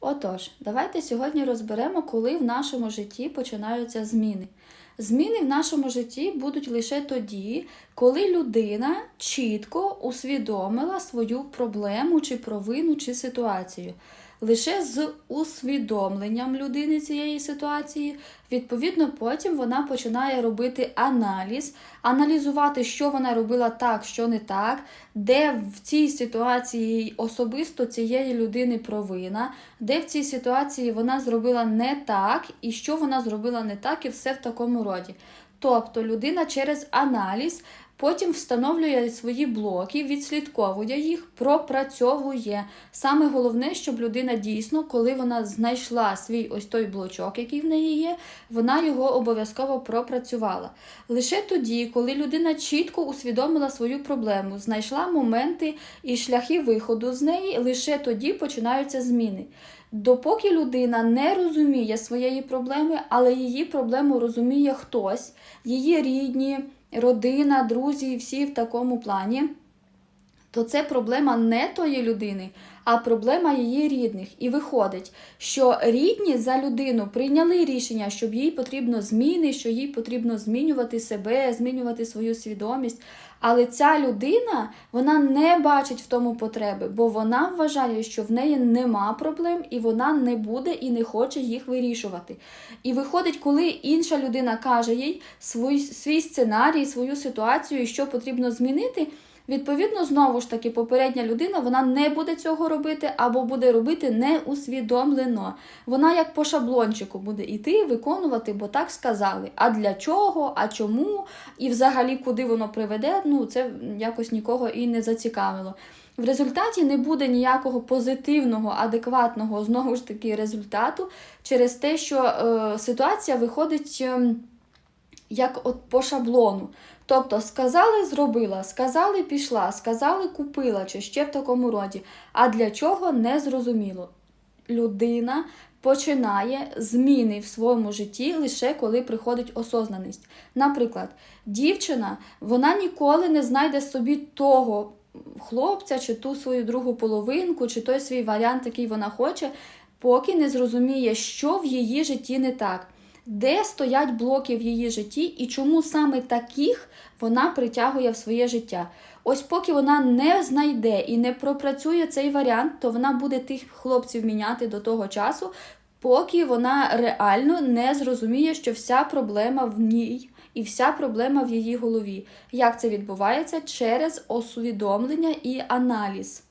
Отож, давайте сьогодні розберемо, коли в нашому житті починаються зміни. Зміни в нашому житті будуть лише тоді, коли людина чітко усвідомила свою проблему чи провину чи ситуацію. Лише з усвідомленням людини цієї ситуації, відповідно, потім вона починає робити аналіз, аналізувати, що вона робила так, що не так, де в цій ситуації особисто цієї людини провина, де в цій ситуації вона зробила не так, і що вона зробила не так, і все в такому роді. Тобто людина через аналіз потім встановлює свої блоки, відслідковує їх, пропрацьовує. Саме головне, щоб людина дійсно, коли вона знайшла свій ось той блочок, який в неї є, вона його обов'язково пропрацювала. Лише тоді, коли людина чітко усвідомила свою проблему, знайшла моменти і шляхи виходу з неї, лише тоді починаються зміни. Допоки людина не розуміє своєї проблеми, але її проблему розуміє хтось, її рідні, родина, друзі, всі в такому плані, то це проблема не тої людини, а проблема її рідних. І виходить, що рідні за людину прийняли рішення, що їй потрібно зміни, що їй потрібно змінювати себе, змінювати свою свідомість. Але ця людина вона не бачить в тому потреби, бо вона вважає, що в неї нема проблем, і вона не буде і не хоче їх вирішувати. І виходить, коли інша людина каже їй свій, свій сценарій, свою ситуацію, що потрібно змінити. Відповідно, знову ж таки, попередня людина вона не буде цього робити або буде робити неусвідомлено. Вона як по шаблончику буде йти, виконувати, бо так сказали. А для чого, а чому, і взагалі куди воно приведе, ну це якось нікого і не зацікавило. В результаті не буде ніякого позитивного, адекватного знову ж таки результату через те, що е, ситуація виходить. Е, як от по шаблону. Тобто сказали, зробила, сказали, пішла, сказали, купила, чи ще в такому роді. А для чого не зрозуміло. Людина починає зміни в своєму житті лише коли приходить осознаність. Наприклад, дівчина вона ніколи не знайде собі того хлопця, чи ту свою другу половинку, чи той свій варіант, який вона хоче, поки не зрозуміє, що в її житті не так де стоять блоки в її житті і чому саме таких вона притягує в своє життя. Ось поки вона не знайде і не пропрацює цей варіант, то вона буде тих хлопців міняти до того часу, поки вона реально не зрозуміє, що вся проблема в ній і вся проблема в її голові. Як це відбувається? Через усвідомлення і аналіз.